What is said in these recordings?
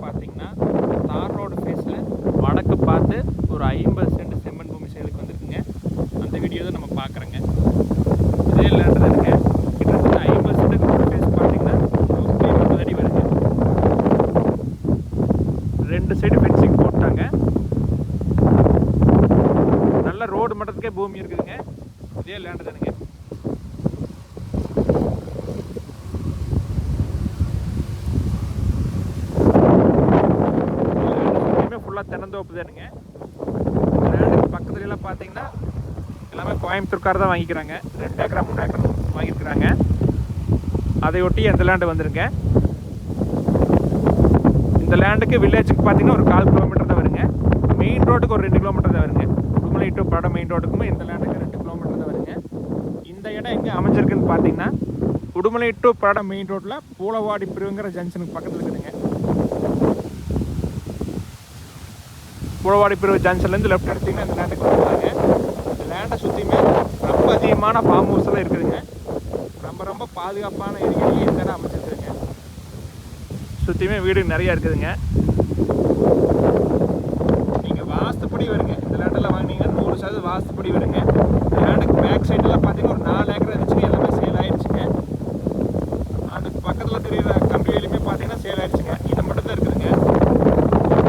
மாதிரி பார்த்தீங்கன்னா தார் ரோடு ஃபேஸில் வடக்கு பார்த்து ஒரு ஐம்பது சென்ட் செம்மன் பூமி சேலுக்கு வந்திருக்குங்க. அந்த வீடியோ தான் நம்ம பார்க்குறோங்க இதே லேண்டர் இருங்க கிட்டத்தட்ட ஐம்பது சென்ட்டுக்கு ரோடு ஃபேஸ் பார்த்தீங்கன்னா நூற்றி அடி வருங்க. ரெண்டு சைடு ஃபென்சிங் போட்டாங்க. நல்ல ரோடு மட்டத்துக்கே பூமி இருக்குதுங்க. இதே லேண்டர் தானுங்க தென்னந்தோப்பு தானுங்க பக்கத்துல எல்லாம் பார்த்தீங்கன்னா எல்லாமே கோயம்புத்தூர்கார் தான் வாங்கிக்கிறாங்க. ரெண்டு ஏக்கரா மூணு ஏக்கர் வாங்கியிருக்கிறாங்க. அதை ஒட்டி அந்த லேண்டு வந்துருங்க. இந்த லேண்டுக்கு வில்லேஜுக்கு பார்த்தீங்கன்னா ஒரு கால் கிலோமீட்டர் தான் வருங்க. மெயின் ரோட்டுக்கு ஒரு ரெண்டு கிலோமீட்டர் தான் வருங்க. உடுமலை டு படம் மெயின் ரோட்டுக்கும் இந்த லேண்டுக்கு ரெண்டு கிலோமீட்டர் தான் வருங்க. இந்த இடம் எங்கே அமைஞ்சிருக்குன்னு பார்த்தீங்கன்னா உடுமலை டு பட மெயின் ரோட்டில் பூலவாடி பிரிவுங்கிற ஜங்ஷனுக்கு பக்கத்தில் இருக்குதுங்க புழவாடி பிரிவு ஜங்ஷன்லேருந்து லெஃப்ட் எடுத்திங்கன்னா அந்த லேண்டுக்கு வந்துருவாங்க. இந்த லேண்டை சுற்றியுமே ரொம்ப அதிகமான ஃபார்ம் ஹவுஸ் எல்லாம் இருக்குதுங்க. ரொம்ப ரொம்ப பாதுகாப்பான ஏரியாலையும் இந்த இடம் அமைச்சிருக்குதுங்க சுற்றியுமே வீடு நிறைய இருக்குதுங்க. நீங்கள் வாஸ்துப்படி வருங்க. இந்த லேண்டெல்லாம் வாங்கினீங்கன்னா நூறு சதவீதம் வாஸ்துப்படி வருங்க. லேண்டுக்கு பேக் சைடெல்லாம் பார்த்தீங்கன்னா ஒரு நாலு ஏக்கர் இருந்துச்சுங்க எல்லாமே சேல் ஆயிடுச்சுங்க அதுக்கு பக்கத்தில் தெரியுற கம்பெனிலையுமே பார்த்தீங்கன்னா சேல் ஆயிடுச்சுங்க இது மட்டும் தான் இருக்குதுங்க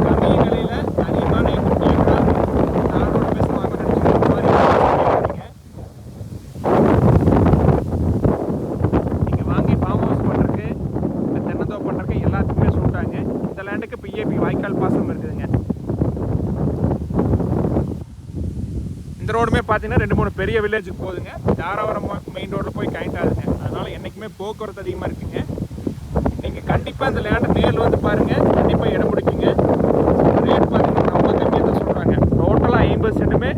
கம்மி விலையில் அதிகமான ஏக்கரா நானூறு பேச வாங்கணும்னு இந்த மாதிரி கேட்குறீங்க நீங்கள் வாங்கி ஃபார்ம் ஹவுஸ் பண்ணுறதுக்கு இந்த தென்னந்தோப்பு பண்ணுறதுக்கு எல்லாத்துக்குமே சொல்லிட்டாங்க இந்த லேண்டுக்கு பிஏபி பாசனம் இருக்குதுங்க. இந்த ரோடுமே பார்த்தீங்கன்னா ரெண்டு மூணு பெரிய வில்லேஜுக்கு போகுதுங்க தாராவரம் மெயின் ரோடில் போய் கனெக்ட் ஆகுதுங்க. அதனால் என்றைக்குமே போக்குவரத்து அதிகமாக இருக்குங்க. நீங்கள் கண்டிப்பாக இந்த லேண்டை நேரில் வந்து பாருங்கள் கண்டிப்பாக இடம் பிடிக்குங்க. ரேட் பார்த்தீங்கன்னா ரொம்ப கம்மியாக தான் சொல்கிறாங்க டோட்டலாக ஐம்பது சென்ட்டுமே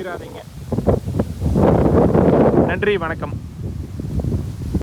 பண்ணிடாதீங்க. நன்றி வணக்கம்.